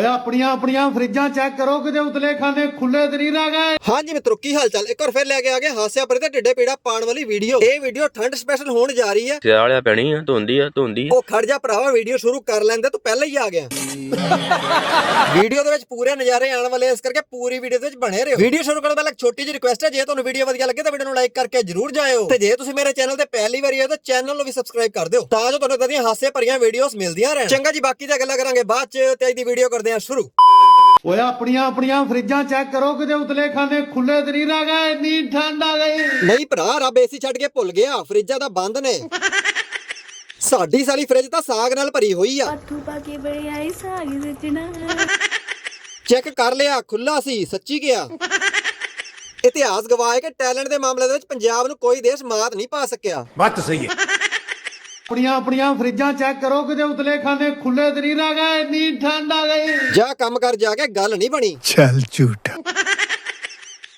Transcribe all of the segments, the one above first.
ਓਏ ਆਪਣੀਆਂ ਆਪਣੀਆਂ ਫਰਿੱਜਾਂ ਚੈੱਕ ਕਰੋ ਕਿਤੇ ਉਤਲੇ ਖਾਨੇ ਖੁੱਲੇ ਤੇ ਨਹੀਂ ਰਹਿ ਗਏ। ਹਾਂਜੀ ਮਿੱਤਰੋ ਕੀ ਹਾਲ ਚਾਲ? ਇੱਕ ਵਾਰ ਫਿਰ ਲੈ ਕੇ ਆ ਗਏ ਹਾਸਿਆ ਪਰੇ ਤੇ ਢਿੱਡੇ ਪੀੜਾ ਪਾਣ ਵਾਲੀ ਵੀਡੀਓ ਇਹ ਵੀਡੀਓ ਠੰਡ ਸਪੈਸ਼ਲ ਹੋਣ ਜਾ ਰਹੀ ਹੈ। ਸਿਆਲਿਆ ਪੈਣੀ ਆ ਧੁੰਦੀ ਆ ਧੁੰਦੀ ਆ। ਉਹ ਖੜ ਜਾ ਭਰਾਵਾ ਵੀਡੀਓ ਸ਼ੁਰੂ ਕਰ ਲੈਂਦੇ ਤੂੰ ਪਹਿਲਾਂ ਹੀ ਆ ਗਿਆ। ਵੀਡੀਓ ਦੇ ਵਿੱਚ ਪੂਰੇ ਨਜ਼ਾਰੇ ਆਉਣ ਵਾਲੇ ਇਸ ਕਰਕੇ ਪੂਰੀ ਵੀਡੀਓ ਦੇ ਵਿੱਚ ਬਣੇ ਰਹੋ। ਵੀਡੀਓ ਸ਼ੁਰੂ ਕਰਨ ਤੋਂ ਪਹਿਲਾਂ ਇੱਕ ਛੋਟੀ ਜਿਹੀ ਰਿਕੁਐਸਟ ਹੈ ਜੇ ਤੁਹਾਨੂੰ ਵੀਡੀਓ ਵਧੀਆ ਲੱਗੇ ਤਾਂ ਵੀਡੀਓ ਨੂੰ ਲਾਈਕ ਕਰਕੇ ਜਰੂਰ ਜਾਇਓ। ਤੇ ਜੇ ਤੁਸੀਂ ਮੇਰੇ ਚੈਨਲ ਤੇ ਪਹਿਲੀ ਵਾਰੀ ਆਏ ਤਾਂ ਚੈਨਲ ਨੂੰ ਵੀ ਸਬਸਕ੍ਰਾਈਬ ਕਰ ਦਿਓ ਤਾਂ ਜੋ ਤੁਹਾਨੂੰ ਇਦਾਂ ਦੀਆਂ ਹਾਸੇ ਭਰੀਆਂ ਵੀਡੀਓਜ਼ ਮਿਲਦੀਆਂ ਰਹਿਣ। ਚੰਗਾ ਜੀ ਬਾਕੀ ਦੀਆਂ ਗੱਲਾਂ ਕਰਾਂਗੇ ਬਾਅਦ ਚ ਤੇ ਅੱਜ ਦੀ ਵੀਡੀਓ ਕਰਦੇ ਹਾਂ ਸ਼ੁਰੂ। ਓਏ ਆਪਣੀਆਂ ਆਪਣੀਆਂ ਫਰਿੱਜਾਂ ਚੈੱਕ ਕਰੋ ਕਿਤੇ ਉਤਲੇ ਖਾਨੇ ਖੁੱਲੇ ਤੇ ਨਹੀਂ ਰਹਿ ਗਏ ਇੰਨੀ ਠੰਡ ਆ ਗਈ। ਨਹੀਂ ਭਰਾ ਰੱਬ ਏਸੀ ਛੱਡ ਕੇ ਭੁੱਲ ਗਿਆ ਫਰਿੱਜਾਂ ਤਾਂ ਬੰਦ ਨੇ। ਸਾਡੀ ਸਾਲੀ ਫਰਿੱਜ ਤਾਂ ਸਾਗ ਨਾਲ ਭਰੀ ਹੋਈ ਆ। ਪਾਥੂ ਪਾ ਕੇ ਬੜੀ ਆਈ ਸਾਗ ਸੱਜਣਾ ਚੈੱਕ ਕਰ ਲਿਆ ਖੁੱਲਾ ਸੀ ਸੱਚੀ ਗਿਆ ਇਤਿਹਾਸ ਗਵਾਏ ਕਿ ਟੈਲੈਂਟ ਦੇ ਮਾਮਲੇ ਦੇ ਵਿੱਚ ਪੰਜਾਬ ਨੂੰ ਕੋਈ ਦੇਸ਼ ਮਾਤ ਨਹੀਂ ਪਾ ਸਕਿਆ। ਆਪਣੀਆਂ ਆਪਣੀਆਂ ਫਰਿੱਜਾਂ ਚੈੱਕ ਕਰੋ ਕਿਤੇ ਉਤਲੇ ਖਾਨੇ ਖੁੱਲੇ ਤੇ ਨਹੀਂ ਰਹਿ ਗਏ ਇੰਨੀ ਠੰਡ ਆ ਗਈ। ਜਾ ਕੰਮ ਕਰ ਜਾ ਕੇ ਗੱਲ ਨਹੀਂ ਬਣੀ। ਚੱਲ ਝੂਠ। ਠੰਡ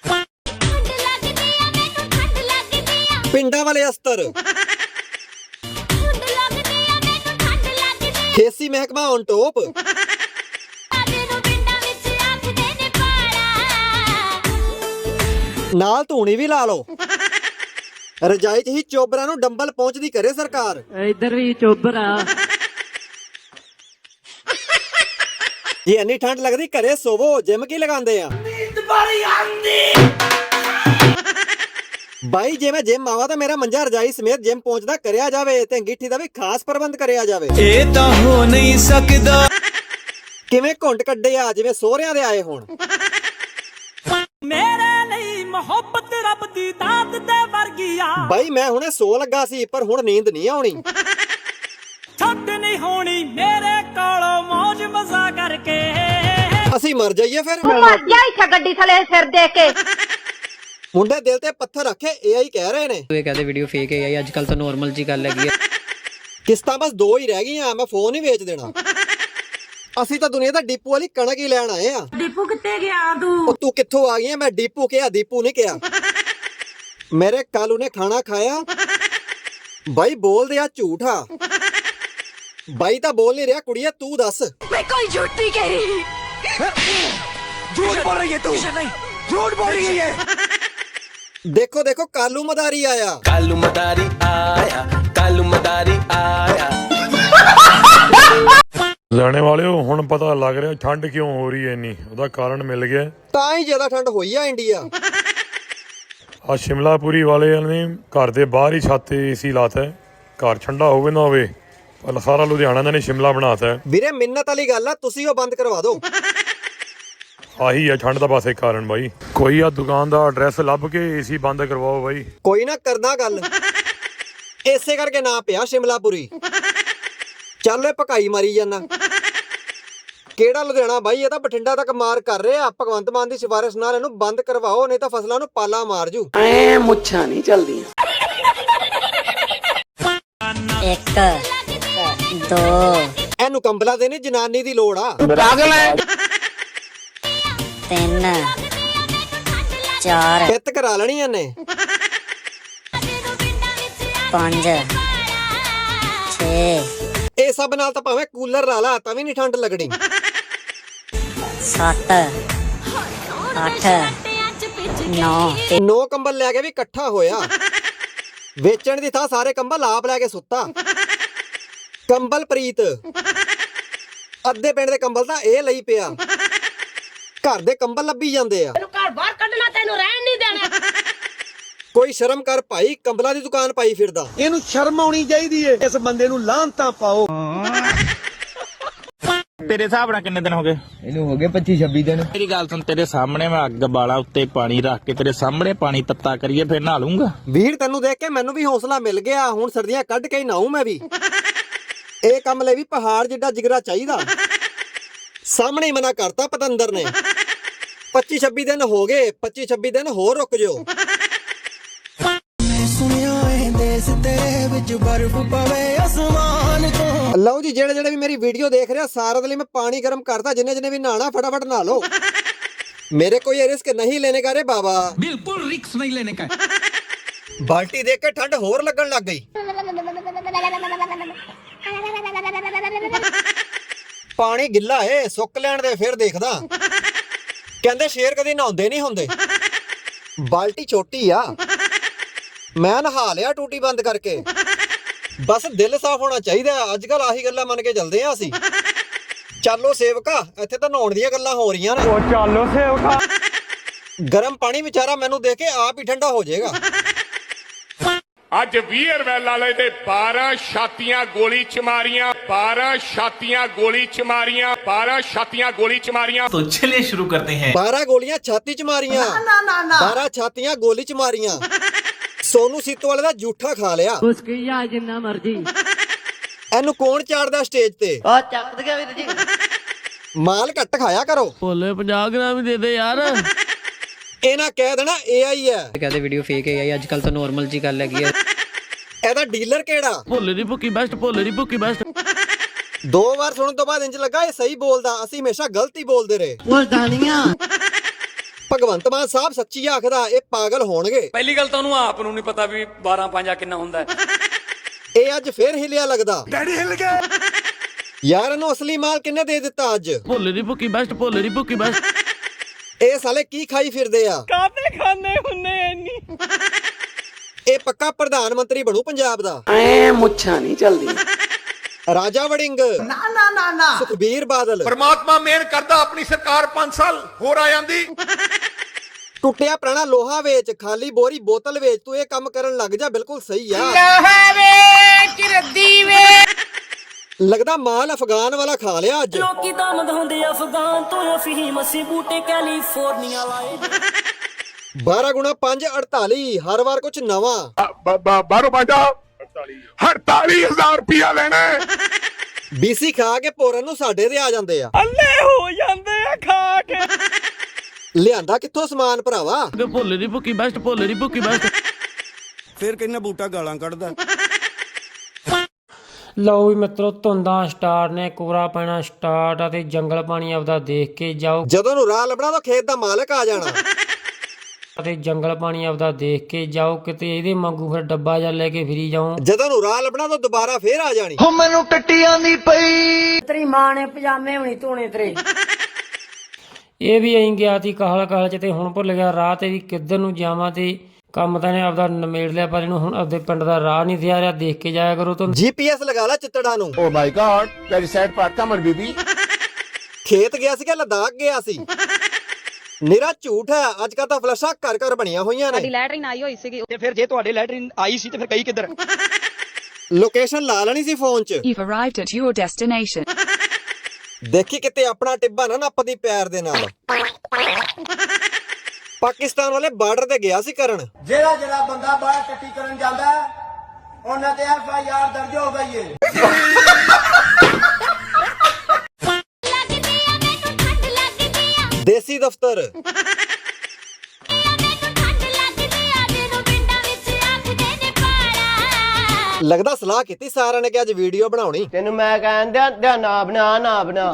ਲੱਗਦੀ ਆ ਮੈਨੂੰ ਠੰਡ ਲੱਗਦੀ ਆ। ਪਿੰਡਾਂ ਵਾਲੇ ਅਸਤਰ। ਠੰਡ ਲੱਗਦੀ ਆ ਮੈਨੂੰ ਠੰਡ ਲੱਗਦੀ ਖੇਸੀ ਮਹਿਕਮਾ ਔਨ ਟੋਪ ਆ ਮੈਨੂੰ ਪਿੰਡਾਂ ਵਿੱਚ ਆਖਦੇ ਨੇ ਪਾੜਾ। ਨਾਲ ਧੂਣੀ ਵੀ ਲਾ ਲਓ। ਰਜਾਈ 'ਚ ਹੀ ਚੋਬਰਾਂ ਨੂੰ ਡੰਬਲ ਪਹੁੰਚਦੀ ਕਰੇ ਸਰਕਾਰ। ਇੱਧਰ ਵੀ ਚੋਬਰ ਆ। ਜੇ ਇੰਨੀ ਠੰਡ ਲੱਗਦੀ ਘਰੇ ਸੋਵੋ ਜਿਮ ਕੀ ਲਗਾਉਂਦੇ ਆ? ਬਾਈ ਜੇ ਮੈਂ ਜਿਮ ਆਵਾਂ ਤਾਂ ਮੇਰਾ ਮੰਜਾ ਰਜਾਈ ਸਮੇਤ ਜਿਮ ਪਹੁੰਚਦਾ ਕਰਿਆ ਜਾਵੇ ਤੇ ਅੰਗੀਠੀ ਦਾ ਵੀ ਖਾਸ ਪ੍ਰਬੰਧ ਕਰਿਆ ਜਾਵੇ। ਇਹ ਤਾਂ ਹੋ ਨਹੀਂ ਸਕਦਾ। ਕਿਵੇਂ ਘੁੰਡ ਕੱਢੇ ਆ ਜਿਵੇਂ ਸੋਹਰਿਆਂ ਦੇ ਆਏ ਹੋਣ? ਮੇਰੇ ਮੁਹੱਬਤ ਰੱਬ ਦੀ ਦਾਤ ਤੇ ਵਰਗੀ ਆ ਬਾਈ ਮੈਂ ਹੁਣੇ ਸੋ ਲੱਗਾ ਸੀ ਪਰ ਹੁਣ ਨੀਂਦ ਨਹੀਂ ਆਉਣੀ। ਛੱਡ ਨਹੀਂ ਹੋਣੀ ਮੇਰੇ ਕੋਲੋਂ ਮौज ਮਜ਼ਾ ਕਰਕੇ। ਅਸੀਂ ਮਰ ਜਾਈਏ ਫਿਰ। ਮਰ ਜਾ ਇੱਥੇ ਗੱਡੀ ਥਲੇ ਸਿਰ ਦੇ ਕੇ। ਮੁੰਡੇ ਦਿਲ ਤੇ ਪੱਥਰ ਰੱਖੇ ਏਆਈ ਕਹਿ ਰਹੇ ਨੇ। ਇਹ ਕਹਦੇ ਵੀਡੀਓ ਫੇਕ ਹੈ ਅੱਜ ਕੱਲ ਤਾਂ ਨਾਰਮਲ ਜੀ ਗੱਲ ਹੈਗੀ ਹੈ ਕਿਸ਼ਤਾਂ ਬਸ ਦੋ ਹੀ ਰਹਿ ਗਈਆਂ ਮੈਂ ਫੋਨ ਹੀ ਵੇਚ ਦੇਣਾ। ਅਸੀਂ ਤਾਂ ਦੁਨੀਆ ਦਾ ਡੀਪੂ ਵਾਲੀ ਕਣਕ ਹੀ ਲੈਣ ਆਏ ਆ। ਦੀਪੂ ਕਿੱਥੇ ਗਿਆ ਤੂੰ? ਉਹ ਤੂੰ ਕਿੱਥੋਂ ਆ ਗਈ ਆ ਮੈਂ ਡੀਪੂ ਕਿਹਾ ਦੀਪੂ ਨਹੀਂ ਕਿਹਾ। ਮੇਰੇ ਕਾਲੂ ਨੇ ਖਾਣਾ ਖਾਇਆ। ਬਾਈ ਬੋਲਦੇ ਆ ਝੂਠਾ। ਬਾਈ ਤਾਂ ਬੋਲ ਨਹੀਂ ਰਿਹਾ ਕੁੜੀਏ ਤੂੰ ਦੱਸ। ਮੈਂ ਕੋਈ ਝੂਠੀ ਕਹੀ ਦੇਖੋ ਦੇਖੋ ਕਾਲੂ ਮਦਾਰੀ ਆਇਆ। ਕਾਲੂ ਮਦਾਰੀ ਆਇਆ ਕਾਲੂ ਮਦਾਰੀ ਆਇਆ। ਜਾਣੇ ਵਾਲਿਓ ਹੁਣ ਪਤਾ ਲੱਗ ਰਿਹਾ ਠੰਡ ਕਿਉਂ ਹੋ ਰਹੀ ਹੈ ਇੰਨੀ? ਉਹਦਾ ਕਾਰਨ ਮਿਲ ਗਿਆ। ਤਾਂ ਹੀ ਜ਼ਿਆਦਾ ਠੰਡ ਹੋਈ ਆ ਇੰਡੀਆ। ਆ ਸ਼ਿਮਲਾਪੁਰੀ ਵਾਲਿਆਂ ਨੇ ਘਰ ਦੇ ਬਾਹਰ ਹੀ ਛੱਤ ਤੇ ਏਸੀ ਲਾਤਾ ਘਰ ਠੰਡਾ ਹੋਵੇ ਨਾ ਹੋਵੇ ਪਰ ਸਾਰਾ ਲੁਧਿਆਣਾ ਇਹਨਾਂ ਨੇ ਸ਼ਿਮਲਾ ਬਣਾਤਾ ਵੀਰੇ ਮਿੰਨਤ ਵਾਲੀ ਗੱਲ ਆ ਤੁਸੀਂ ਉਹ ਬੰਦ ਕਰਵਾ ਦਿਓ। ਆਹੀ ਹੈ ਠੰਡ ਦਾ ਬਸ ਇੱਕ ਕਾਰਨ ਬਾਈ। ਕੋਈ ਆ ਦੁਕਾਨ ਦਾ ਐਡਰੈਸ ਲੱਭ ਕੇ ਏਸੀ ਬੰਦ ਕਰਵਾਓ ਬਾਈ। ਕੋਈ ਨਾ ਕਰਨਾ ਗੱਲ। ਇਸੇ ਕਰਕੇ ਨਾ ਪਿਆ ਸ਼ਿਮਲਾਪੁਰੀ। ਚੱਲ ਇਹ ਪਕਾਈ ਮਾਰੀ ਜਾਨਾ ਕਿਹੜਾ ਲੁਧਿਆਣਾ ਬਾਈ ਇਹ ਤਾਂ ਬਠਿੰਡਾ ਤੱਕ ਮਾਰ ਕਰ ਰਿਹਾ। ਭਗਵੰਤ ਮਾਨ ਦੀ ਸਿਫਾਰਿਸ਼ ਨਾਲ ਇਹਨੂੰ ਬੰਦ ਕਰਵਾਓ ਨਹੀਂ ਤਾਂ ਫਸਲਾਂ ਨੂੰ ਪਾਲਾ ਮਾਰ ਜੂ। ਇੱਕ ਦੋ। ਇਹਨੂੰ ਕੰਬਲਾ ਦੇ ਨਹੀਂ ਜਨਾਨੀ ਦੀ ਲੋੜ ਆ। ਤਿੰਨ ਚਾਰ। ਖਿੱਤ ਕਰਾ ਲੈਣੀ ਇਹਨੇ। ਪੰਜ ਛੇ। ਇਹ ਸਭ ਨਾਲ ਤਾਂ ਭਾਵੇਂ ਕੂਲਰ ਲਾ ਲਾ ਤਾਂ ਵੀ ਨਹੀਂ ਠੰਡ ਲੱਗਣੀ। ਸੱਤ ਅੱਠ ਨੌ। ਨੋ ਕੰਬਲ ਲੈ ਕੇ ਵੀ ਇਕੱਠਾ ਹੋਇਆ। ਵੇਚਣ ਦੀ ਥਾਂ ਸਾਰੇ ਕੰਬਲ ਆਪ ਲੈ ਕੇ ਸੁੱਤਾ। ਕੰਬਲ ਪ੍ਰੀਤ। ਅੱਧੇ ਪਿੰਡ ਦੇ ਕੰਬਲ ਤਾਂ ਇਹ ਲਈ ਪਿਆ। ਘਰ ਦੇ ਕੰਬਲ ਲੱਭੀ ਜਾਂਦੇ ਆ ਘਰ ਬਾਹਰ ਕੱਢਣਾ ਤੈਨੂੰ ਰਹਿਣ ਨਹੀਂ ਦੇਣਾ ਕੋਈ ਸ਼ਰਮ ਕਰ ਭਾਈ ਕੰਬਲਾਂ ਦੀ ਦੁਕਾਨ ਪਾਈ ਫਿਰਦਾ। ਇਹਨੂੰ ਸ਼ਰਮ ਆਉਣੀ ਚਾਹੀਦੀ ਏ ਇਸ ਬੰਦੇ ਨੂੰ ਲਾਂਤਾਂ ਪਾਓ। ਤੇਰੇ ਹਿਸਾਬ ਨਾਲ ਕਿੰਨੇ ਦਿਨ ਹੋ ਗਏ? ਇਹਨੂੰ ਹੋ ਗਏ 25 26 ਦਿਨ। ਮੇਰੀ ਗੱਲ ਸੁਣ ਤੇਰੇ ਸਾਹਮਣੇ ਮੈਂ ਅੱਗ ਬਾਲਾ ਉੱਤੇ ਪਾਣੀ ਰੱਖ ਕੇ ਤੇਰੇ ਸਾਹਮਣੇ ਪਾਣੀ ਤੱਤਾ ਕਰੀਏ ਫਿਰ ਨਹਾ ਲੂੰਗਾ ਵੀਰ ਤੈਨੂੰ ਦੇਖ ਕੇ ਮੈਨੂੰ ਵੀ ਹੌਸਲਾ ਮਿਲ ਗਿਆ ਹੁਣ ਸਰਦੀਆਂ ਕੱਢ ਕੇ ਹੀ ਨਹਾਉਂ ਮੈਂ ਵੀ। ਇਹ ਕੰਮ ਲਈ ਵੀ ਪਹਾੜ ਜਿੱਡਾ ਜਿਗਰਾ ਚਾਹੀਦਾ। ਸਾਹਮਣੇ ਹੀ ਮਨਾ ਕਰਤਾ ਪਤੰਦਰ ਨੇ। 25 26 ਦਿਨ ਹੋ ਗਏ 25 26 ਦਿਨ ਹੋਰ ਰੁਕ ਜਾਓ। ਏ ਦੇਸ ਤੇਰੇ ਵਿੱਚ ਬਰਫ਼ ਪਵੇ ਅਸਮਾਨ ਤੋਂ ਲਓ ਜੀ ਜਿਹੜੇ ਜਿਹੜੇ ਵੀ ਮੇਰੀ ਵੀਡੀਓ ਦੇਖ ਰਿਹਾ ਸਾਰਿਆਂ ਦੇ ਲਈ ਮੈਂ ਪਾਣੀ ਗਰਮ ਕਰਤਾ ਜਿੰਨੇ ਜਿੰਨੇ ਵੀ ਨਹਾਣਾ ਫਟਾਫਟ ਨਹਾ ਲਓ मेरे को ये रिस्क नहीं लेने का रे बाबा ਬਿਲਕੁਲ ਰਿਕਸ ਨਹੀਂ ਲੈਣੇ ਕਾ बाल्टी देख के ठंड होर लगन लग गई ਪਾਣੀ ਗਿੱਲਾ ਏ ਸੁੱਕ ਲੈਣ ਦੇ ਫਿਰ ਦੇਖਦਾ ਕਹਿੰਦੇ ਸ਼ੇਰ ਕਦੀ ਨਹਾਉਂਦੇ ਨਹੀਂ ਹੁੰਦੇ ਬਾਲਟੀ ਛੋਟੀ ਆ ਮੈਂ ਨਹਾ ਲਿਆ ਟੂਟੀ ਬੰਦ ਕਰਕੇ। ਬਸ ਦਿਲ ਸਾਫ਼ ਹੋਣਾ ਚਾਹੀਦਾ ਅੱਜ ਕੱਲ ਆਹੀ ਗੱਲਾਂ ਮੰਨ ਕੇ ਚੱਲਦੇ ਆ ਅਸੀਂ। ਚੱਲੋ ਸੇਵਕਾ ਇੱਥੇ ਤਾਂ ਨਹਾਉਣ ਦੀਆਂ ਗੱਲਾਂ ਹੋ ਰਹੀਆਂ ਨੇ। ਉਹ ਚੱਲੋ ਸੇਵਕਾ। ਗਰਮ ਪਾਣੀ ਵਿਚਾਰਾ ਮੈਨੂੰ ਦੇਖ ਕੇ ਆਪ ਹੀ ਠੰਡਾ ਹੋ ਜਾਏਗਾ। ਅੱਜ ਵੀਰ ਵੈਲ ਵਾਲੇ ਦੇ 12 ਛਾਤੀਆਂ ਗੋਲੀ ਚ ਮਾਰੀਆਂ 12 ਛਾਤੀਆਂ ਗੋਲੀ ਚ ਮਾਰੀਆਂ 12 ਛਾਤੀਆਂ ਗੋਲੀ ਚ ਮਾਰੀਆਂ ਤੋ ਚਲੇ ਸ਼ੁਰੂ ਕਰਦੇ ਹਾਂ। 12 ਗੋਲੀਆਂ ਛਾਤੀ ਚ ਮਾਰੀਆਂ। ਨਾ ਨਾ ਨਾ 12 ਛਾਤੀਆਂ ਗੋਲੀ ਚ ਮਾਰੀਆਂ। ਸੋਨੂ ਸੀਤੋ ਵਾਲੇ ਦਾ ਜੂਠਾ ਖਾ ਲਿਆ। ਉਸਕੀ ਆ ਜਿੰਨਾ ਮਰਜ਼ੀ। ਇਹਨੂੰ ਕੌਣ ਚਾੜਦਾ ਸਟੇਜ ਤੇ? ਉਹ ਚੱਕ ਦੇ ਵੀਰ ਜੀ। ਮਾਲ ਘੱਟ ਖਾਇਆ ਕਰੋ। ਭੋਲੇ 50 ਗ੍ਰਾਮ ਹੀ ਦੇ ਦੇ ਯਾਰ। ਇਹ ਨਾ ਕਹਿ ਦੇਣਾ AI ਹੈ। ਕਹਿੰਦੇ ਵੀਡੀਓ ਫੇਕ ਹੈ ਅੱਜ ਕੱਲ ਤਾਂ ਨਾਰਮਲ ਜੀ ਗੱਲ ਹੈਗੀ ਹੈ। ਇਹਦਾ ਡੀਲਰ ਕਿਹੜਾ? ਭੋਲੇ ਦੀ ਭੁੱਕੀ ਬੈਸਟ ਭੋਲੇ ਦੀ ਭੁੱਕੀ ਬੈਸਟ ਦੋ ਵਾਰ ਸੁਣਨ ਤੋਂ ਬਾਅਦ ਇੰਜ ਲੱਗਾ ਇਹ ਸਹੀ ਬੋਲਦਾ ਅਸੀਂ ਹਮੇਸ਼ਾ ਗਲਤ ਹੀ ਬੋਲਦੇ ਰਹੇ। ਉਹ ਦਾਨੀਆਂ ਭਗਵੰਤ ਮਾਨ ਸਾਹਿਬ ਸੱਚੀ ਆਖਦਾ ਇਹ ਪਾਗਲ ਹੋਣਗੇ। ਪਹਿਲੀ ਗੱਲ ਤਾਂ ਉਹਨੂੰ ਆਪ ਨੂੰ ਨਹੀਂ ਪਤਾ ਵੀ 12 5 ਕਿੰਨਾ ਹੁੰਦਾ ਹੈ। ਇਹ ਅੱਜ ਫੇਰ ਹਿਲਿਆ ਲੱਗਦਾ। ਡੈਡੀ ਹਿਲ ਗਏ ਯਾਰ ਇਹਨੂੰ ਅਸਲੀ ਮਾਲ ਕਿੰਨੇ ਦੇ ਦਿੱਤਾ ਅੱਜ? ਭੋਲੇ ਦੀ ਭੁੱਕੀ ਬੈਸਟ ਭੋਲੇ ਦੀ ਭੁੱਕੀ ਬੈਸਟ ਇਹ ਸਾਲੇ ਕੀ ਖਾਈ ਫਿਰਦੇ ਆ? ਕਾਤੇ ਖਾਣੇ ਹੁੰਨੇ ਇੰਨੀ? ਇਹ ਪੱਕਾ ਪ੍ਰਧਾਨ ਮੰਤਰੀ ਬਣੂ ਪੰਜਾਬ ਦਾ। ਐ ਮੁੱਛਾਂ ਨਹੀਂ ਚੱਲਦੀ। ਰਾਜਾ ਵੜਿੰਗ। ਨਾ ਨਾ ਨਾ ਨਾ। ਸੁਖਬੀਰ ਬਾਦਲ। ਪਰਮਾਤਮਾ ਮਿਹਰ ਕਰਦਾ ਆਪਣੀ ਸਰਕਾਰ 5 ਸਾਲ ਹੋਰ ਆ ਜਾਂਦੀ। ਟੁੱਟਿਆ ਪੁਰਾਣਾ ਲੋਹਾ ਵੇਚ ਖਾਲੀ ਬੋਰੀ ਬੋਤਲ ਵੇਚ ਤੂੰ ਇਹ ਕੰਮ ਕਰਨ ਲੱਗ ਜਾ ਬਿਲਕੁਲ ਸਹੀ ਆ। ਲੱਗਦਾ ਮਾਲ ਅਫਗਾਨ ਵਾਲਾ ਖਾ ਲਿਆ ਅੱਜ। ਲੋਕੀ ਦਮ ਹੁੰਦੇ ਅਫਗਾਨ ਤੋਂ ਅਫੀਮ ਅਸੀਂ ਬੂਟੇ ਕੈਲੀਫੋਰਨੀਆ ਲਾਏ। 12 ਗੁਣਾ 5 48 ਹਰ ਵਾਰ ਕੁਝ ਨਵਾਂ। ਬਾਰੋ ਬਾਜਾ 48000 ਰੁਪਇਆ ਲੈਣਾ। ਬੀਸੀ ਖਾ ਕੇ ਪੋਰਨ ਨੂੰ ਸਾਡੇ ਦੇ ਆ ਜਾਂਦੇ ਆ। ਅੱਲੇ ਹੋ ਜਾਂਦੇ ਆ ਖਾ ਕੇ। ਲਿਆਂਦਾ ਕਿੱਥੋਂ ਸਮਾਨ ਭਰਾਵਾ? ਭੋਲੇ ਦੀ ਭੁੱਕੀ ਬੈਸਟ ਭੋਲੇ ਦੀ ਭੁੱਕੀ ਬੈਸਟ ਫਿਰ ਕਿੰਨਾ ਬੂਟਾ ਗਾਲਾਂ ਕੱਢਦਾ? ਲਓ ਵੀ ਮਿੱਤਰੋ ਧੁੰਦਾਂ ਸਟਾਰਟ ਨੇ ਕੋਰਾ ਪੈਣਾ ਸਟਾਰਟ ਆ ਤੇ ਜੰਗਲ ਪਾਣੀ ਆਪਦਾ ਦੇਖ ਕੇ ਜਾਓ। ਜਦੋਂ ਨੂੰ ਰਾਹ ਲੱਭਣਾ ਤਾਂ ਖੇਤ ਦਾ ਮਾਲਕ ਆ ਜਾਣਾ। ਅਤੇ ਜੰਗਲ ਪਾਣੀ ਆਪਦਾ ਦੇਖ ਕੇ ਜਾਓ ਕਿਤੇ ਇਹਦੇ ਵਾਂਗੂ ਫਿਰ ਡੱਬਾ ਜਾਂ ਲੈ ਕੇ ਫਿਰੀ ਜਾਓ। ਜਦੋਂ ਨੂੰ ਰਾਹ ਲੱਭਣਾ ਤਾਂ ਦੁਬਾਰਾ ਫੇਰ ਆ ਜਾਣੀ। ਹੋ ਮੈਨੂੰ ਟੱਟੀਆਂ ਦੀ ਪਈ। ਤੇਰੀ ਮਾਂ ਨੇ ਪਜਾਮੇ ਹੋਣੀ ਧੋਣੇ ਤੇਰੇ। ਇਹ ਵੀ ਐਂ ਗਿਆ ਤੀ ਕਾਹਲ ਕਾਹਲ ਚ ਤੇ ਹੁਣ ਭੁੱਲ ਗਿਆ ਰਾਹ ਤੇ ਵੀ ਕਿੱਧਰ ਨੂੰ ਜਾਵਾਂ ਤੇ ਕੰਮ ਤਾਂ ਨੇ ਆਪਦਾ ਨਿਮੇੜ ਲਿਆ ਪਰ ਇਹਨੂੰ ਹੁਣ ਆਪਦੇ ਪਿੰਡ ਦਾ ਰਾਹ ਨਹੀਂ ਦਿਆ ਰਿਹਾ ਦੇਖ ਕੇ ਜਾਇਆ ਕਰੋ ਤੁਹਾਨੂੰ ਜੀਪੀਐਸ ਲਗਾ ਲੈ ਚਿੱਤੜਾਂ ਨੂੰ। ਓ my god very sad part ਕਮਰ ਬੀਬੀ ਖੇਤ ਗਿਆ ਸੀ ਕਿ ਲਦਾਖ ਗਿਆ ਸੀ? ਨਿਰਾ ਝੂਠ ਹੈ ਅੱਜ ਕੱਲ ਤਾਂ ਫਲਸ਼ਾਂ ਘਰ ਘਰ ਬਣੀਆਂ ਹੋਈਆਂ ਨੇ। ਲੈਟਰਿਨ ਆਈ ਹੋਈ ਸੀਗੀ। ਤੇ ਫਿਰ ਜੇ ਤੁਹਾਡੇ ਲੈਟਰਿਨ ਆਈ ਸੀ ਤੇ ਫਿਰ ਕਈ ਕਿੱਧਰ? ਲੋਕੇਸ਼ਨ ਲਾ ਲੈਣੀ ਸੀ ਫੋਨ 'ਚ। You've arrived at your destination. ਦੇਖੀ ਕਿਤੇ ਆਪਣਾ ਟਿੱਬਾ ਨਾ ਨੱਪਦੀ ਪੈਰ ਦੇ ਨਾਲ। ਪਾਕਿਸਤਾਨ ਵਾਲੇ ਬਾਰਡਰ ਤੇ ਗਿਆ ਸੀ ਕਰਨ। ਜਿਹੜਾ ਜਿਹੜਾ ਬੰਦਾ ਬਾਹਰ ਟੱਟੀ ਕਰਨ ਜਾਂਦਾ ਉਹਨਾਂ ਤੇ ਐਫ ਆਈ ਆਰ ਦਰਜ ਹੋ ਗਈ ਏ। ਲੱਗਦੀ ਆ ਮੈਨੂੰ ਠੰਡ ਲੱਗਦੀ ਆ। ਦੇਸੀ ਦਫ਼ਤਰ। ਲੱਗਦਾ ਸਲਾਹ ਕੀਤੀ ਸਾਰਿਆਂ ਨੇ ਕਿ ਅੱਜ ਵੀਡੀਓ ਬਣਾਉਣੀ। ਤੈਨੂੰ ਮੈਂ ਕਹਿੰਦਾ ਧਿਆਨ ਨਾ ਬਣਾ ਨਾ ਬਣਾ।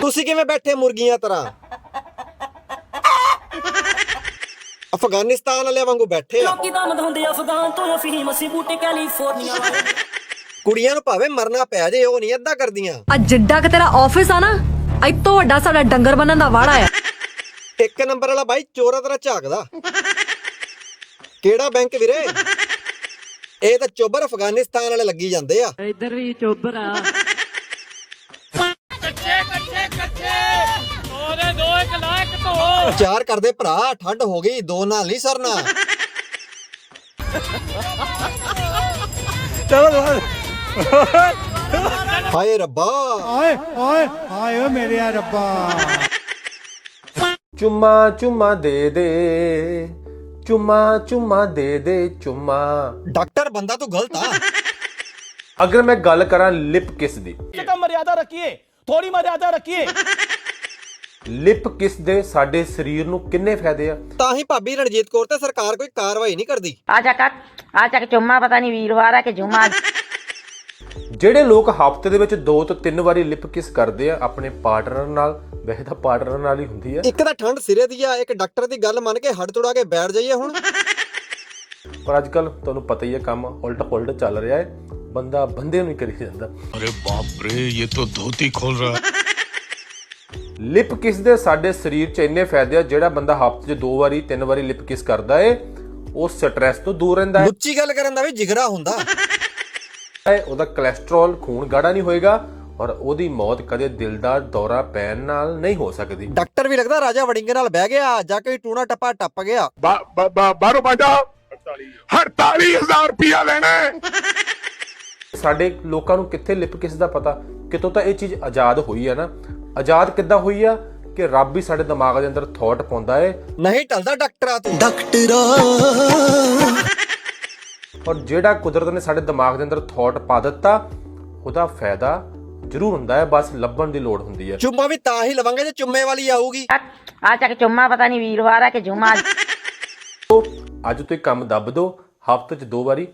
ਤੁਸੀਂ ਕਿਵੇਂ ਬੈਠੇ ਮੁਰਗੀਆਂ ਤਰ੍ਹਾਂ? ਅਫਗਾਨਿਸਤਾਨ ਵਾਲਿਆਂ ਵਾਂਗੂ ਬੈਠੇ ਆ। ਲੋਕੀ ਦਮ ਹੁੰਦੇ ਅਫਗਾਨ ਤੋਂ ਅਫੀਮ ਅਸੀਂ ਬੂਟੇ ਕੈਲੀਫੋਰਨੀਆ ਕੁੜੀਆਂ ਨੂੰ ਭਾਵੇਂ ਮਰਨਾ ਪੈ ਜੇ ਉਹ ਨਹੀਂ ਏਦਾਂ ਕਰਦੀਆਂ। ਆ ਜਿੱਡਾ ਕਿ ਤੇਰਾ ਆਫਿਸ ਆ ਨਾ ਇਤੋਂ ਵੱਡਾ ਸਾਡਾ ਡੰਗਰ ਬੰਨਣ ਦਾ ਵਾੜਾ ਆ। ਇੱਕ ਨੰਬਰ ਵਾਲਾ ਬਾਈ ਚੋਰਾ ਤਰ੍ਹਾਂ ਝਾਕਦਾ। ਕਿਹੜਾ ਬੈਂਕ ਵੀਰੇ? ਇਹ ਤਾਂ ਚੋਬਰ ਅਫਗਾਨਿਸਤਾਨ ਵਾਲੇ ਲੱਗੀ ਜਾਂਦੇ ਆ। ਇੱਧਰ ਵੀ ਚੋਬਰ ਆ। ਕੱਚੇ ਕੱਚੇ ਕੱਚੇ ਉਹਦੇ ਦੋ ਇੱਕ ਲਾ ਇੱਕ ਧੋ ਚਾਰ ਕਰਦੇ ਭਰਾ ਠੰਡ ਹੋ ਗਈ ਦੋ ਨਾਲ ਨਹੀਂ ਸਰਨਾ। ਹਾਏ ਰੱਬਾ। ਓਏ ਹਾਏ ਓ ਮੇਰੇ ਰੱਬਾ। ਚੁੰਮਾ ਚੁੰਮਾ ਦੇ ਦੇ। ਚੁੰਮਾ ਚੁੰਮਾ ਦੇ ਦੇ ਚੁੰਮਾ। ਡਾਕਟਰ ਬੰਦਾ ਤੂੰ ਗਲਤ ਆ। ਅਗਰ ਮੈਂ ਗੱਲ ਕਰਾਂ ਲਿਪ ਕਿਸ ਦੀ? ਤਾਂ ਮਰਿਆਦਾ ਰੱਖੀਏ ਥੋੜੀ ਮਰਿਆਦਾ ਰੱਖੀਏ। ਲਿਪ ਕਿਸ ਦੇ? ਸਾਡੇ ਸਰੀਰ ਨੂੰ ਕਿੰਨੇ ਫਾਇਦੇ ਆ? ਤਾਂ ਹੀ ਭਾਬੀ ਰਣਜੀਤ ਕੌਰ ਤੇ ਸਰਕਾਰ ਕੋਈ ਕਾਰਵਾਈ ਨਹੀਂ ਕਰਦੀ। ਆ ਚੱਕ ਆ ਚੱਕ ਚੁੰਮਾ ਪਤਾ ਨਹੀਂ ਵੀਰਵਾਰ ਆ ਕਿ ਜੁਮਾ। ਜਿਹੜੇ ਲੋਕ ਹਫ਼ਤੇ ਦੇ ਵਿੱਚ ਦੋ ਤੋਂ ਤਿੰਨ ਵਾਰੀ ਲਿਪ ਕਿਸ ਕਰਦੇ ਆ ਆਪਣੇ ਪਾਰਟਨਰ ਨਾਲ ਵੈਸੇ ਤਾਂ ਪਾਰਟਨਰ ਨਾਲ ਹੀ ਹੁੰਦੀ ਆ। ਇੱਕ ਤਾਂ ਠੰਡ ਸਿਰੇ ਦੀ ਆ ਇੱਕ ਡਾਕਟਰ ਦੀ ਗੱਲ ਮੰਨ ਕੇ ਹੱਡ ਤੁੜਾ ਕੇ ਬੈਠ ਜਾਈਏ ਹੁਣ। ਪਰ ਅੱਜ ਕੱਲ ਤੁਹਾਨੂੰ ਪਤਾ ਹੀ ਹੈ ਕੰਮ ਉਲਟ ਪੁਲਟ ਚੱਲ ਰਿਹਾ ਹੈ ਬੰਦਾ ਬੰਦੇ ਨੂੰ ਹੀ ਕਰੀ ਜਾਂਦਾ। ਅਰੇ ਬਾਪ ਰੇ ਇਹ ਤਾਂ ਧੋਤੀ ਖੋਲ ਰਹਾ। ਲਿਪ ਕਿਸ ਦੇ ਸਾਡੇ ਸਰੀਰ 'ਚ ਇੰਨੇ ਫਾਇਦੇ ਆ ਜਿਹੜਾ ਬੰਦਾ ਹਫ਼ਤੇ 'ਚ ਦੋ ਵਾਰੀ ਤਿੰਨ ਵਾਰੀ ਲਿਪ ਕਿਸ ਕਰਦਾ ਏ ਉਹ ਸਟ੍ਰੈਸ ਤੋਂ ਦੂਰ ਰਹਿੰਦਾ ਹੈ ਲੁੱਚੀ ਗੱਲ ਕਰਨ ਦਾ ਵੀ ਜਿਗਰਾ ਹੁੰਦਾ। ਉਹਦਾ ਕੋਲੇਸਟ੍ਰੋਲ ਖੂਨ ਗਾੜਾ ਨਹੀਂ ਹੋਏਗਾ ਔਰ ਉਹਦੀ ਮੌਤ ਕਦੇ ਦਿਲ ਦਾ ਦੌਰਾ ਪੈਣ ਨਾਲ ਨਹੀਂ ਹੋ ਸਕਦੀ। ਡਾਕਟਰ ਵੀ ਲੱਗਦਾ ਰਾਜਾ ਵੜਿੰਗੇ ਨਾਲ ਬਹਿ ਗਿਆ ਜਾ ਕੇ ਟੂਣਾ ਟੱਪਾ ਟੱਪ ਗਿਆ। ਬਾਹਰੋਂ ਬਾਜਾ 48000 ਰੁਪਿਆ ਲੈਣਾ ਹੈ। ਸਾਡੇ ਲੋਕਾਂ ਨੂੰ ਕਿੱਥੇ ਲਿਪ ਕਿਸ ਦਾ ਪਤਾ? ਕਿਤੋਂ ਤਾਂ ਇਹ ਚੀਜ਼ ਆਜ਼ਾਦ ਹੋਈ ਹੈ ਨਾ। ਆਜ਼ਾਦ ਕਿੱਦਾਂ ਹੋਈ ਆ? ਕਿ ਰੱਬ ਹੀ ਸਾਡੇ ਦਿਮਾਗ ਦੇ ਅੰਦਰ ਥਾਟ ਪਾਉਂਦਾ ਏ। ਨਹੀਂ ਟਲਦਾ ਡਾਕਟਰਾਂ ਤੂੰ। ਔਰ ਜਿਹੜਾ ਕੁਦਰਤ ਨੇ ਸਾਡੇ ਦਿਮਾਗ ਦੇ ਅੰਦਰ ਥਾਟ ਪਾ ਦਿੱਤਾ ਉਹਦਾ ਫਾਇਦਾ ਜ਼ਰੂਰ ਹੁੰਦਾ ਹੈ ਬਸ ਲੱਭਣ ਦੀ ਲੋੜ ਹੁੰਦੀ ਹੈ। ਚੁੰਮਾ ਵੀ ਤਾਂ ਹੀ ਲਵਾਂਗੇ ਜੇ ਚੁੰਮੇ ਵਾਲੀ ਆਊਗੀ। ਆ ਚੱਕ ਚੁੰਮਾ ਪਤਾ ਨਹੀਂ ਵੀਰਵਾਰ ਆ ਕਿ ਜੁਮਾ। ਤੋ ਅੱਜ ਤੋਂ ਇਹ ਕੰਮ ਦੱਬ ਦੋ ਹਫ਼ਤੇ 'ਚ ਦੋ ਵਾਰੀ।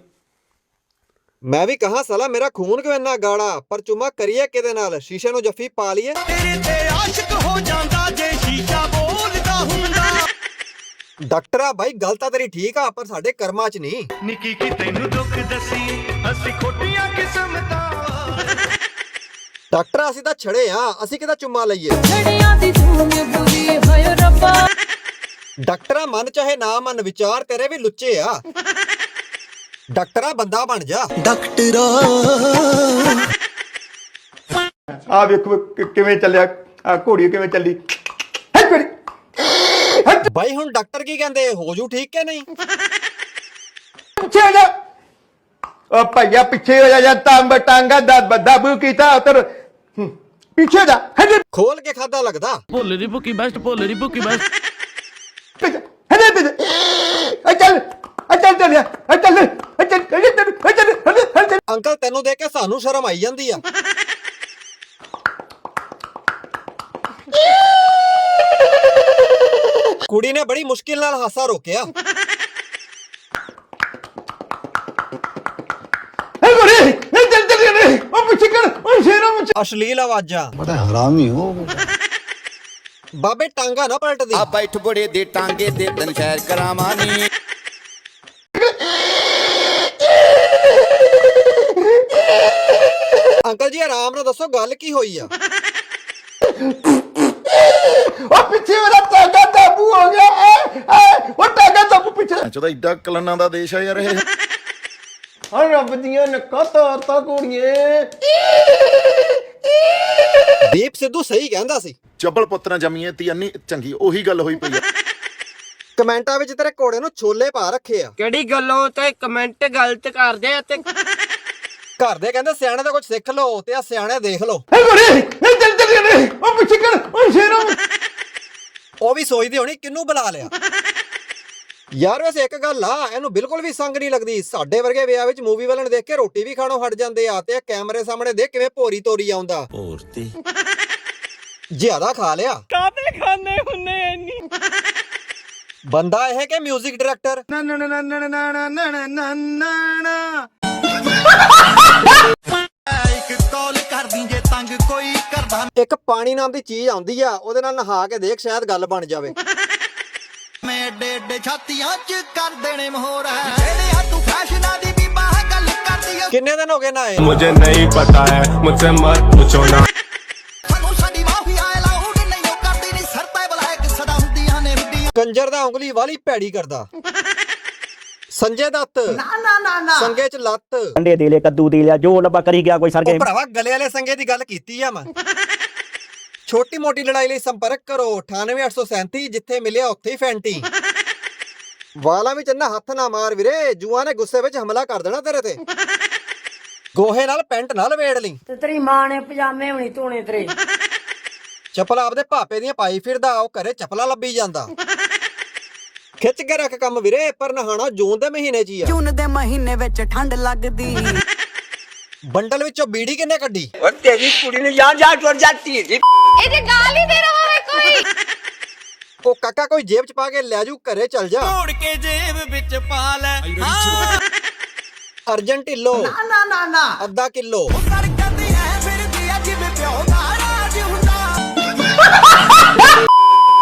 ਮੈਂ ਵੀ ਕਹਾ ਸਲਾ ਮੇਰਾ ਖੂਨ ਕਿਉਂ ਇੰਨਾ ਗਾੜਾ? ਪਰ ਚੁੰਮਾ ਕਰੀਏ ਕਿਹਦੇ ਨਾਲ? ਸ਼ੀਸ਼ੇ ਨੂੰ ਜੱਫੀ ਪਾ ਲਈਏ। ਤੇਰੇ ਤੇ ਆਸ਼ਿਕ ਹੋ ਜਾਂਦਾ। ਡਾਕਟਰਾ ਬਾਈ ਗੱਲ ਤਾਂ ਤੇਰੀ ਠੀਕ ਆ ਪਰ ਸਾਡੇ ਕਰਮਾਂ 'ਚ ਨਹੀਂ। ਨਿੱਕੀ ਕੀ ਤੈਨੂੰ ਦੁੱਖ ਦਸੀ? ਅਸੀਂ ਖੋਟੀਆਂ ਕਿਸਮਤਾਂ ਡਾਕਟਰ ਅਸੀਂ ਤਾਂ ਛੜੇ ਆ ਅਸੀਂ ਕਿਹਦਾ ਚੁੰਮਾ ਲਈਏ? ਛੜਿਆਂ ਦੀ ਧੂਮ ਬੁਰੀ ਹੋਇ ਰੱਬਾ। ਡਾਕਟਰਾ ਮਨ ਚਾਹੇ ਨਾ ਮਨ ਵਿਚਾਰ ਤੇਰੇ ਵੀ ਲੁੱਚੇ ਆ। ਡਾਕਟਰਾ ਬੰਦਾ ਬਣ ਜਾ। ਆ। ਵੇਖੋ ਕਿ- ਕਿਵੇਂ ਚੱਲਿਆ? ਆ ਘੋੜੀ ਕਿਵੇਂ ਚੱਲੀ? ਬਾਈ ਹੁਣ ਡਾਕਟਰ ਕੀ ਕਹਿੰਦੇ? ਹੋ ਜੂ ਠੀਕ ਕਿ ਨਹੀਂ? ਪਿੱਛੇ ਹੋ ਜਾ। ਓ ਭਈਆ ਪਿੱਛੇ ਹੋ ਜਾ ਜਾਂ ਤੰਬ ਟਾਂਗਾ ਦਾ ਦਬੂ ਕੀਤਾ ਉਤਰ ਹੂੰ, ਪਿੱਛੇ ਹੋ ਜਾ ਹਜੇ ਖੋਲ ਕੇ ਖਾਦਾ ਲੱਗਦਾ? ਭੋਲੇ ਦੀ ਭੁੱਕੀ ਬੈਸਟ ਭੋਲੇ ਦੀ ਭੁੱਕੀ ਬੈਸਟ। ਪਿੱਛੇ ਹਜੇ ਪਿੱਛੇ ਆ ਚੱਲ ਆ ਚੱਲ ਚੱਲ ਆ ਚੱਲ ਆ ਚੱਲ ਆ ਚੱਲ ਆ ਚੱਲ ਆ ਚੱਲ। ਅੰਕਲ ਤੈਨੂੰ ਦੇਖ ਕੇ ਸਾਨੂੰ ਸ਼ਰਮ ਆਈ ਜਾਂਦੀ ਆ। ਕੁੜੀ ਨੇ ਬੜੀ ਮੁਸ਼ਕਿਲ ਨਾਲ ਹਾਸਾ ਰੋਕਿਆ। ਹੈ ਘੋੜੀ ਇਹ ਚੱਲ ਚੱਲ ਰੇ ਉਹ ਪਿੱਛੇ ਕਰ ਉਹ ਸ਼ੇਰਾ ਮੁੱਛ ਅਸ਼ਲੀਲ ਆਵਾਜ਼ਾਂ। ਬੜਾ ਹਰਾਮੀ ਹੋ ਬਾਬੇ ਟਾਂਗਾ ਨਾ ਪਲਟਦੀ। ਬੈਠ ਬੜੇ ਦੇ ਟਾਂਗੇ ਦੇ ਦਿਨ ਸ਼ਹਿਰ ਕਰਾਵਾਨੀ ਅੰਕਲ ਜੀ ਆਰਾਮ ਨਾਲ ਦੱਸੋ ਗੱਲ ਕੀ ਹੋਈ ਆ? ਉਹ ਪਿੱਛੇ ਮੇਰਾ ਟਾਂਗਾ ਦਾਬੂ ਹੋ ਗਿਆ ਐ ਐ ਉਹ ਟਾਂਗਾ ਦਾਬੂ ਪਿੱਛੇ। ਚੋਦਾ ਏਡਾ ਕਲਨਾਂ ਦਾ ਦੇਸ਼ ਆ ਯਾਰ ਇਹ। ਹਾਂ ਰੱਬ ਦੀਆਂ ਨੱਕਾਂ ਤਾਰਤਾ ਕੋੜੀਏ। ਦੀਪ ਸਿੱਧੂ ਸਹੀ ਕਹਿੰਦਾ ਸੀ। ਚੱਬਲ ਪੁੱਤਰਾਂ ਜੰਮੀਏ ਤੀ ਅੰਨੀ ਚੰਗੀ ਉਹੀ ਗੱਲ ਹੋਈ ਪਈ ਆ। ਕਮੈਂਟਾਂ ਵਿੱਚ ਤੇਰੇ ਘੋੜੇ ਨੂੰ ਛੋਲੇ ਪਾ ਰੱਖੇ ਆ। ਕਿਹੜੀ ਗੱਲੋਂ ਤੇ ਕਮੈਂਟ ਗਲਤ ਕਰਦੇ ਆ ਤੇ? ਘਰ ਦੇ ਕਹਿੰਦੇ ਸਿਆਣੇ ਦਾ ਕੁਝ ਸਿੱਖ ਲਓ ਤੇ ਆ ਸਿਆਣੇ ਦੇਖ ਲਓ। ਉਹ ਪਿੱਛੇ ਕਰ ਉਹ ਸ਼ੇਰਾ ਉਹ ਵੀ ਸੋਚਦੀ ਹੋਣੀ ਕਿੰਨੂੰ ਬੁਲਾ ਲਿਆ ਯਾਰ ਵੈਸੇ ਇੱਕ ਗੱਲ ਆ ਇਹਨੂੰ ਬਿਲਕੁਲ ਵੀ ਸੰਗ ਨਹੀਂ ਲੱਗਦੀ ਸਾਡੇ ਵਰਗੇ ਵਿਆਹ ਵਿੱਚ ਮੂਵੀ ਵਾਲਣ ਦੇਖ ਕੇ ਰੋਟੀ ਵੀ ਖਾਣੋਂ ਹਟ ਜਾਂਦੇ ਆ ਤੇ ਕੈਮਰੇ ਸਾਹਮਣੇ ਦੇਖ ਕਿਵੇਂ ਭੋਰੀ ਤੋਰੀ ਆਉਂਦਾ ਭੋਰਤੀ ਜ਼ਿਆਦਾ ਖਾ ਲਿਆ ਕਾਤੇ ਖਾਣੇ ਹੁੰਨੇ ਇੰਨੀ ਬੰਦਾ ਇਹ ਕਿ 뮤직 ਡਾਇਰੈਕਟਰ ਇੱਕ ਤੌਲ ਕਰਦੀ ਜੇ ਤੰਗ ਕੋਈ ਕਰਦਾ ਇੱਕ ਪਾਣੀ ਨਾਮ ਦੀ ਚੀਜ਼ ਆਉਂਦੀ ਆ ਉਹਦੇ ਨਾਲ ਨਹਾ ਕੇ ਦੇਖ ਸ਼ਾਇਦ ਗੱਲ ਬਣ ਜਾਵੇ। ਮੈਂ ਏਡੇ ਛਾਤੀਆਂ ਚ ਕਰ ਦੇਣੇ ਮਹੋਰਾ ਜਿਹੜੇ ਆ ਤੂੰ ਫੈਸ਼ਨਾਂ ਦੀ ਵੀ ਬਾਹ ਗੱਲ ਕਰਦੀ ਆ। ਕਿੰਨੇ ਦਿਨ ਹੋ ਗਏ ਨਾ ਇਹ ਮੁਝੇ ਨਹੀਂ ਪਤਾ ਹੈ ਮੁਝਸੇ ਮਤ ਪੁੱਛੋ ਨਾ। ਸਾਨੂੰ ਸਾਡੀ ਮਾਫੀਆ ਲਾਉਡ ਨਹੀਂ ਉਹ ਕਰਦੀ ਨਹੀਂ ਸਰਤਾ ਬਲਾਇਕ ਸਦਾ ਹੁੰਦੀਆਂ ਨੇ ਹੁੰਦੀਆਂ। ਕੰਜਰ ਦਾ ਉਂਗਲੀ ਵਾਲੀ ਭੈੜੀ ਕਰਦਾ। ਸੰਜੇ ਦੱਤ। ਨਾ ਨਾ ਨਾ ਨਾ। ਸੰਗੇ ਚ ਲੱਤ। ਅੰਡੇ ਦੇ ਲਿਆ ਕੱਦੂ ਦੇ ਲਿਆ ਜੋ ਲੱਭਾ ਕਰੀ ਗਿਆ ਕੋਈ ਸਰ ਉਹ ਭਰਾਵਾ ਗਲੇ ਵਾਲੇ ਸੰਗੇ ਦੀ ਗੱਲ ਕੀਤੀ ਆ ਮੈਂ। ਛੋਟੀ ਮੋਟੀ ਲੜਾਈ ਲਈ ਸੰਪਰਕ ਕਰੋ 98837 ਜਿੱਥੇ ਮਿਲਿਆ ਉੱਥੇ ਹੀ ਫੈਂਟੀ। ਵਾਲਾਂ ਵਿੱਚ ਇੰਨਾ ਹੱਥ ਨਾ ਮਾਰ ਵੀਰੇ ਜੂਆਂ ਨੇ ਗੁੱਸੇ ਵਿੱਚ ਹਮਲਾ ਕਰ ਦੇਣਾ ਤੇਰੇ ਤੇ। ਗੋਹੇ ਨਾਲ ਪੈਂਟ ਨਾਲ ਵੇੜ ਲਈ। ਤੇ ਤੇਰੀ ਮਾਂ ਨੇ ਪਜਾਮੇ ਹੁਣੀ ਧੋਣੇ ਤੇਰੇ। ਚੱਪਲ ਆਪਦੇ ਭਾਪੇ ਦੀਆਂ ਪਾਈ ਫਿਰਦਾ ਉਹ ਘਰੇ ਚੱਪਲਾਂ ਲੱਭੀ ਜਾਂਦਾ। ਖਿੱਚ ਕੇ ਰੱਖ ਕੰਮ ਵੀਰੇ ਪਰ ਨਹਾਣਾ ਜੂਨ ਦੇ ਮਹੀਨੇ 'ਚ ਹੀ ਆ। ਜੂਨ ਦੇ ਮਹੀਨੇ ਵਿੱਚ ਠੰਡ ਲੱਗਦੀ। ਬੰਡਲ ਵਿੱਚੋਂ ਬੀੜੀ ਕਿੰਨੇ ਕੱਢੀ? ਤੇਰੀ ਕੁੜੀ ਨੂੰ ਜਾਂ ਜਾ ਟੁਰ ਜਾਂਦੀ ਹੈ ਜੀ ਇਹਦੇ ਗਾਲ ਹੀ ਦੇ ਰਹਾ ਹੈ ਕੋਈ। ਉਹ ਕਾਕਾ ਕੋਈ ਜੇਬ 'ਚ ਪਾ ਕੇ ਲੈ ਜੂ ਘਰੇ ਚੱਲ ਜਾ। ਤੋੜ ਕੇ ਜੇਬ ਵਿੱਚ ਪਾ ਲੈ। ਅਰਜਨ ਢਿੱਲੋ। ਨਾ ਨਾ ਨਾ ਅੱਧਾ ਕਿਲੋ। ਕਰ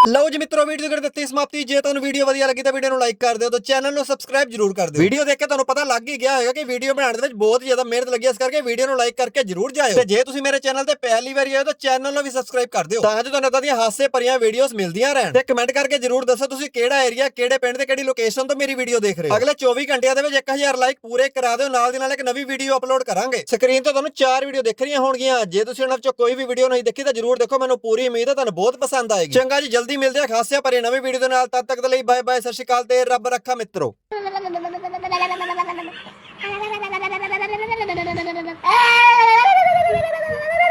ਲਓ ਜੀ ਮਿੱਤਰੋ ਵੀਡੀਓ ਕਰ ਦਿੱਤੀ ਸਮਾਪਤੀ। ਜੇ ਤੁਹਾਨੂੰ ਵੀਡੀਓ ਵਧੀਆ ਲੱਗੀ ਤਾਂ ਵੀਡੀਓ ਨੂੰ ਲਾਈਕ ਕਰ ਦਿਓ ਤੇ ਚੈਨਲ ਨੂੰ ਸਬਸਕ੍ਰਾਈਬ ਜਰੂਰ ਕਰ ਦਿਓ। ਵੀਡੀਓ ਦੇਖ ਕੇ ਤੁਹਾਨੂੰ ਪਤਾ ਲੱਗ ਹੀ ਗਿਆ ਹੋਵੇਗਾ ਕਿ ਵੀਡੀਓ ਬਣਾਉਣ ਦੇ ਵਿੱਚ ਬਹੁਤ ਜ਼ਿਆਦਾ ਮਿਹਨਤ ਲੱਗੀ ਇਸ ਕਰਕੇ ਵੀਡੀਓ ਨੂੰ ਲਾਈਕ ਕਰਕੇ ਜਰੂਰ ਜਾਇਓ। ਤੇ ਜੇ ਤੁਸੀਂ ਮੇਰੇ ਚੈਨਲ ਤੇ ਪਹਿਲੀ ਵਾਰੀ ਆਏ ਹੋ ਤਾਂ ਚੈਨਲ ਨੂੰ ਵੀ ਸਬਸਕ੍ਰਾਈਬ ਕਰ ਦਿਓ। ਤਾਂ ਜੋ ਤੁਹਾਨੂੰ ਇਦਾਂ ਦੀਆਂ ਹਾਸੇ ਭਰੀਆਂ ਵੀਡੀਓਜ਼ ਮਿਲਦੀਆਂ ਰਹਿਣ। ਤੇ ਕਮੈਂਟ ਕਰਕੇ ਜਰੂਰ ਦੱਸੋ ਤੁਸੀਂ ਕਿਹੜਾ ਏਰੀਆ ਕਿਹੜੇ ਪਿੰਡ ਤੇ ਕਿਹੜੀ ਲੋਕੇਸ਼ਨ ਤੋਂ ਮੇਰੀ ਵੀਡੀਓ ਦੇਖ ਰਹੇ ਹੋ। ਅਗਲੇ 24 ਘੰਟਿਆਂ ਦੇ ਵਿੱਚ 1000 ਲਾਈਕ ਪੂਰੇ ਕਰਾ ਦਿਓ। ਨਾਲ ਦੀ ਨਾਲ ਇੱਕ ਨਵੀਂ ਵੀਡੀਓ ਅਪਲੋਡ ਕਰਾਂਗੇ। ਸਕਰੀਨ ਤੇ ਤੁਹਾਨੂੰ ਚਾਰ ਵੀਡੀਓ ਦਿਖ ਰਹੀਆਂ ਹੋਣਗੀਆਂ। ਜੇ ਤੁਸੀਂ ਉਹਨਾਂ ਵਿੱਚੋਂ ਕੋਈ ਵੀ ਵੀਡੀਓ ਨਹੀਂ ਦੇਖੀ ਤਾਂ ਜਰੂਰ ਦੇਖੋ। ਮੈਨੂੰ ਪੂਰੀ ਉਮੀਦ ਹੈ ਤੁਹਾਨੂੰ ਬਹੁਤ ਪਸੰਦ ਆਏਗੀ। ਚੰਗਾ ਜੀ ਜਲਦੀ ਛੇਤੀ ਮਿਲਦੇ ਆ ਖਾਸਿਆ ਭਰੇ ਨਵੀਂ ਵੀਡੀਓ ਦੇ ਨਾਲ ਤਦ ਤੱਕ ਦੇ ਲਈ ਬਾਏ ਬਾਏ ਸਤਿ ਸ਼੍ਰੀ ਅਕਾਲ ਤੇ ਰੱਬ ਰੱਖਾ ਮਿੱਤਰੋ।